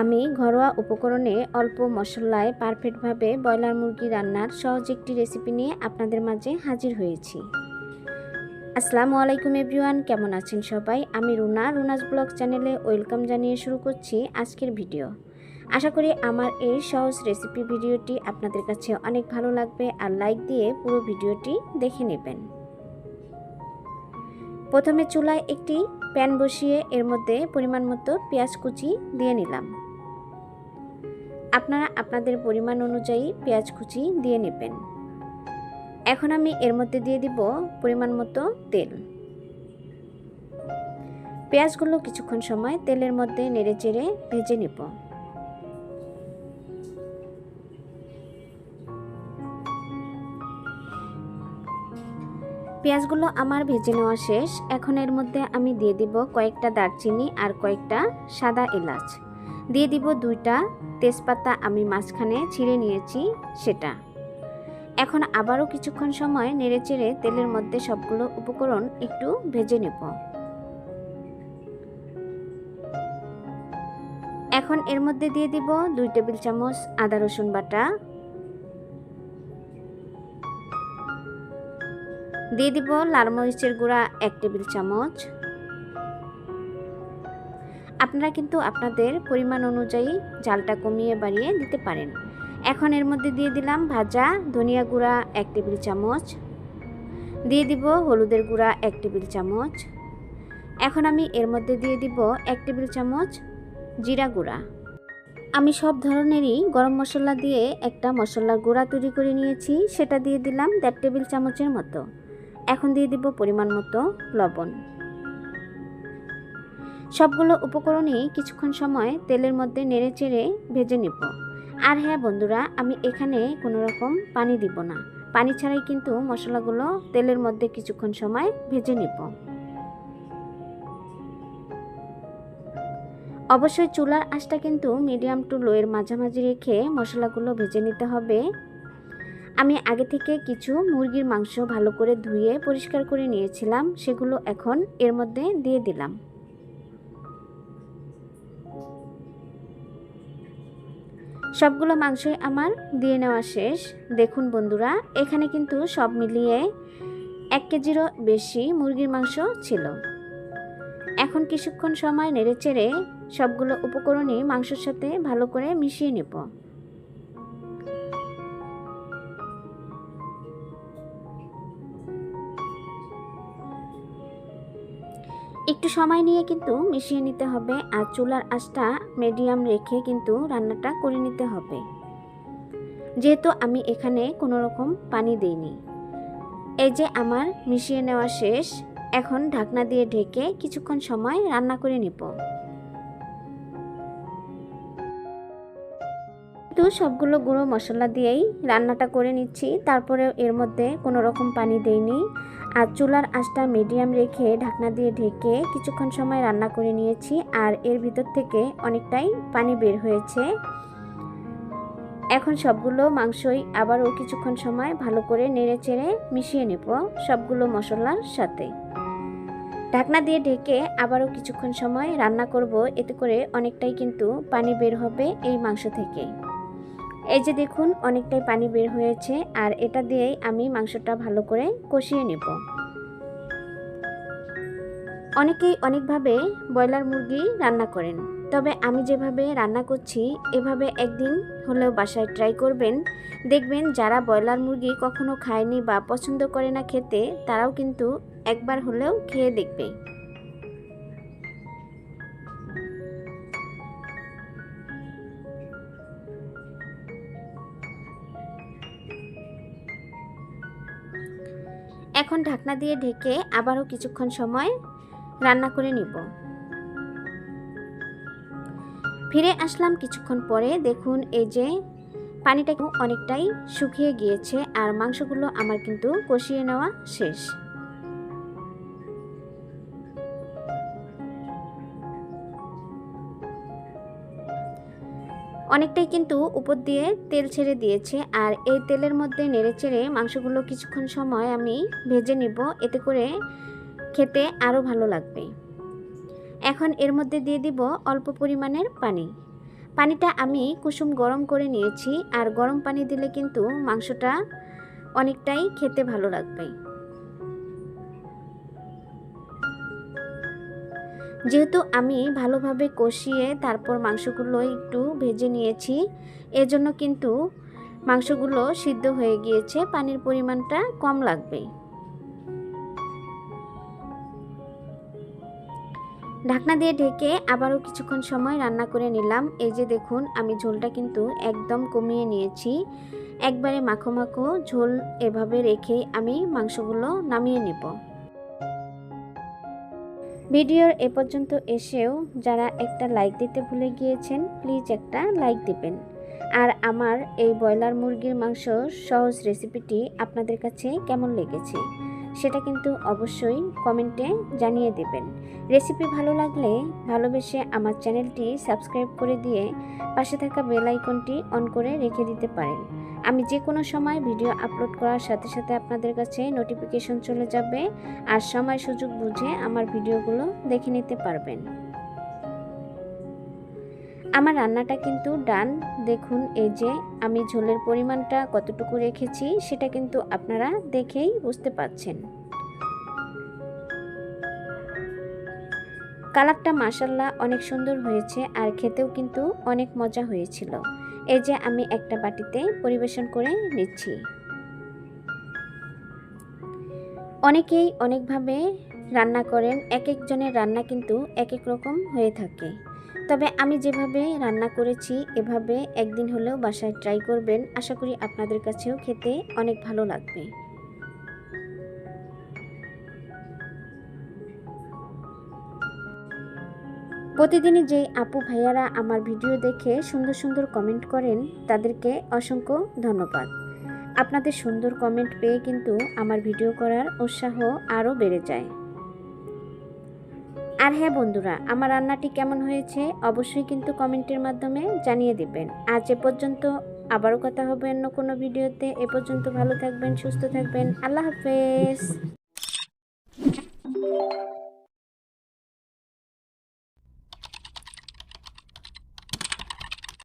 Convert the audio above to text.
আমি ঘরোয়া উপকরণে অল্প মশলায় পারফেক্টভাবে ব্রয়লার মুরগি রান্নার সহজ একটি রেসিপি নিয়ে আপনাদের মাঝে হাজির হয়েছি। আসসালামু আলাইকুম এভরিওয়ান, কেমন আছেন সবাই? আমি রুনা, রুনাস ব্লগ চ্যানেলে ওয়েলকাম জানিয়ে শুরু করছি আজকের ভিডিও। আশা করি আমার এই সহজ রেসিপি ভিডিওটি আপনাদের কাছে অনেক ভালো লাগবে আর লাইক দিয়ে পুরো ভিডিওটি দেখে নেবেন। প্রথমে চুলায় একটি প্যান বসিয়ে এর মধ্যে পরিমাণ মতো পেঁয়াজ কুচি দিয়ে নিলাম। আপনারা আপনাদের পরিমাণ অনুযায়ী পেঁয়াজ কুচি দিয়ে নেবেন। এখন আমি এর মধ্যে দিয়ে দিব পরিমাণ মতো তেল। পেঁয়াজগুলো কিছুক্ষণ সময় তেলের মধ্যে নেড়ে চেড়ে ভেজে নেব। পেঁয়াজগুলো আমার ভেজে নেওয়া শেষ। এখন এর মধ্যে আমি দিয়ে দিব কয়েকটা দারচিনি আর কয়েকটা সাদা এলাচ। দিয়ে দিব দুইটা তেজপাতা আমি মাঝখানে ছিঁড়ে নিয়েছি সেটা। এখন আবারও কিছুক্ষণ সময় নেড়েচেড়ে তেলের মধ্যে সবগুলো উপকরণ একটু ভেজে নেব। এখন এর মধ্যে দিয়ে দিব দুই টেবিল চামচ আদা রসুন বাটা দিয়ে দিব লাল মরিচের গুঁড়া এক টেবিল চামচ। আপনারা কিন্তু আপনাদের পরিমাণ অনুযায়ী জালটা কমিয়ে বাড়িয়ে দিতে পারেন। এখন এর মধ্যে দিয়ে দিলাম ভাজা ধনিয়া গুঁড়া এক টেবিল চামচ। দিয়ে দিব হলুদের গুঁড়া এক টেবিল চামচ। এখন আমি এর মধ্যে দিয়ে দিব এক টেবিল চামচ জিরা গুঁড়া। আমি সব ধরনেরই গরম মশলা দিয়ে একটা মশলার গুঁড়া তৈরি করে নিয়েছি। সেটা দিয়ে দিলাম দেড় টেবিল চামচের মতো। এখন দিয়ে দিব পরিমাণ মতো লবণ। সবগুলো উপকরণই কিছুক্ষণ সময় তেলের মধ্যে নেড়ে চেড়ে ভেজে নেব। আর হ্যাঁ বন্ধুরা, আমি এখানে কোনো রকম পানি দিব না। পানি ছাড়াই কিন্তু মশলাগুলো তেলের মধ্যে কিছুক্ষণ সময় ভেজে নেব। অবশ্যই চুলার আঁচটা কিন্তু মিডিয়াম টু লোয়ের মাঝামাঝি রেখে মশলাগুলো ভেজে নিতে হবে। আমি আগে থেকে কিছু মুরগির মাংস ভালো করে ধুয়ে পরিষ্কার করে নিয়েছিলাম, সেগুলো এখন এর মধ্যে দিয়ে দিলাম। সবগুলো মাংসই আমার দিয়ে নেওয়া শেষ। দেখুন বন্ধুরা, এখানে কিন্তু সব মিলিয়ে এক কেজিরও বেশি মুরগির মাংস ছিল। এখন কিছুক্ষণ সময় নেড়ে চেড়ে সবগুলো উপকরণই মাংসের সাথে ভালো করে মিশিয়ে নেব। একটু সময় নিয়ে কিন্তু মিশিয়ে নিতে হবে আর চুলার আঁচটা মিডিয়াম রেখে কিন্তু রান্নাটা করে নিতে হবে। যেহেতু আমি এখানে কোনো রকম পানি দিইনি। এই যে আমার মিশিয়ে নেওয়া শেষ, এখন ঢাকনা দিয়ে ঢেকে কিছুক্ষণ সময় রান্না করে নিব। তো সবগুলো গুঁড়ো মশলা দিয়েই রান্নাটা করে নিচ্ছি। তারপরে এর মধ্যে কোনো রকম পানি দেইনি। আর চুলার আঁচটা মিডিয়াম রেখে ঢাকনা দিয়ে ঢেকে কিছুক্ষণ সময় রান্না করে নিয়েছি। আর এর ভিতর থেকে অনেকটাই পানি বের হয়েছে। এখন সবগুলো মাংসই আবারও কিছুক্ষণ সময় ভালো করে নেড়ে চেড়ে মিশিয়ে নেব সবগুলো মশলার সাথে। ঢাকনা দিয়ে ঢেকে আবারও কিছুক্ষণ সময় রান্না করব। এতে করে অনেকটাই কিন্তু পানি বের হবে এই মাংস থেকে। এই যে দেখুন, অনেকটাই পানি বের হয়েছে আর এটা দিয়েই আমি মাংসটা ভালো করে কষিয়ে নেব। অনেকেই অনেকভাবে ব্রয়লার মুরগি রান্না করেন, তবে আমি যেভাবে রান্না করছি, এভাবে একদিন হলেও বাসায় ট্রাই করবেন। দেখবেন যারা ব্রয়লার মুরগি কখনো খায়নি বা পছন্দ করে না খেতে, তারাও কিন্তু একবার হলেও খেয়ে দেখবে। এখন ঢাকনা দিয়ে ঢেকে আবারও কিছুক্ষণ সময় রান্না করে নিব। ফিরে আসলাম কিছুক্ষণ পরে। দেখুন, এই যে পানিটা অনেকটাই শুকিয়ে গিয়েছে আর মাংসগুলো আমার কিন্তু কষিয়ে নেওয়া শেষ। অনেকটাই কিন্তু উপর দিয়ে তেল ছেড়ে দিয়েছে। আর এই তেলের মধ্যে নেড়ে চেড়ে মাংসগুলো কিছুক্ষণ সময় আমি ভেজে নিব। এতে করে খেতে আরও ভালো লাগবে। এখন এর মধ্যে দিয়ে দিব অল্প পরিমাণের পানি। পানিটা আমি কুসুম গরম করে নিয়েছি। আর গরম পানি দিলে কিন্তু মাংসটা অনেকটাই খেতে ভালো লাগবে। যেহেতু আমি ভালোভাবে কষিয়ে তারপর মাংসগুলো একটু ভেজে নিয়েছি, এজন্য কিন্তু মাংসগুলো সিদ্ধ হয়ে গিয়েছে, পানির পরিমাণটা কম লাগবে। ঢাকনা দিয়ে ঢেকে আবারও কিছুক্ষণ সময় রান্না করে নিলাম। এই যে দেখুন, আমি ঝোলটা কিন্তু একদম কমিয়ে নিয়েছি। একবারে মাখো মাখো ঝোল এভাবে রেখে আমি মাংসগুলো নামিয়ে নেব। ভিডিওর এ পর্যন্ত এসেও যারা একটা লাইক দিতে ভুলে গিয়েছেন প্লিজ একটা লাইক দিবেন। আর আমার এই ব্রয়লার মুরগির মাংস সহজ রেসিপিটি আপনাদের কাছে কেমন লেগেছে, সেটা কিন্তু অবশ্যই কমেন্টে জানিয়ে দেবেন। রেসিপি ভালো লাগলে ভালোবেসে আমার চ্যানেলটি সাবস্ক্রাইব করে দিয়ে পাশে থাকা বেল আইকনটি অন করে রেখে দিতে পারেন। আমি যে কোনো সময় ভিডিও আপলোড করার সাথে সাথে আপনাদের কাছে নোটিফিকেশন চলে যাবে আর সময় সুযোগ বুঝে আমার ভিডিওগুলো দেখে নিতে পারবেন। আমার রান্নাটা কিন্তু ডান। দেখুন, এই যে আমি ঝোলের পরিমাণটা কতটুকু রেখেছি সেটা কিন্তু আপনারা দেখেই বুঝতে পাচ্ছেন। কালারটা মাসাল্লাহ অনেক সুন্দর হয়েছে আর খেতেও কিন্তু অনেক মজা হয়েছিল। এই যে আমি একটা বাটিতে পরিবেশন করে নিচ্ছি। অনেকেই অনেকভাবে রান্না করেন এক একজনের রান্না কিন্তু এক এক রকম হয়ে থাকে। তবে আমি যেভাবে রান্না করেছি, এভাবে একদিন হলেও বাসায় ট্রাই করবেন। আশা করি আপনাদের কাছেও খেতে অনেক ভালো লাগবে। প্রতিদিনই যে আপু ভাইয়ারা আমার ভিডিও দেখে সুন্দর সুন্দর কমেন্ট করেন, তাদেরকে অসংখ্য ধন্যবাদ। আপনাদের সুন্দর কমেন্ট পেয়ে কিন্তু আমার ভিডিও করার উৎসাহ আরও বেড়ে যায়। আর হ্যাঁ বন্ধুরা, আমার রান্নাটি কেমন হয়েছে অবশ্যই কিন্তু কমেন্টের মাধ্যমে জানিয়ে দিবেন। আজ এ পর্যন্ত, আবারও কথা হবে অন্য কোনো ভিডিওতে। এ পর্যন্ত ভালো থাকবেন, সুস্থ থাকবেন। আল্লাহ হাফেজ।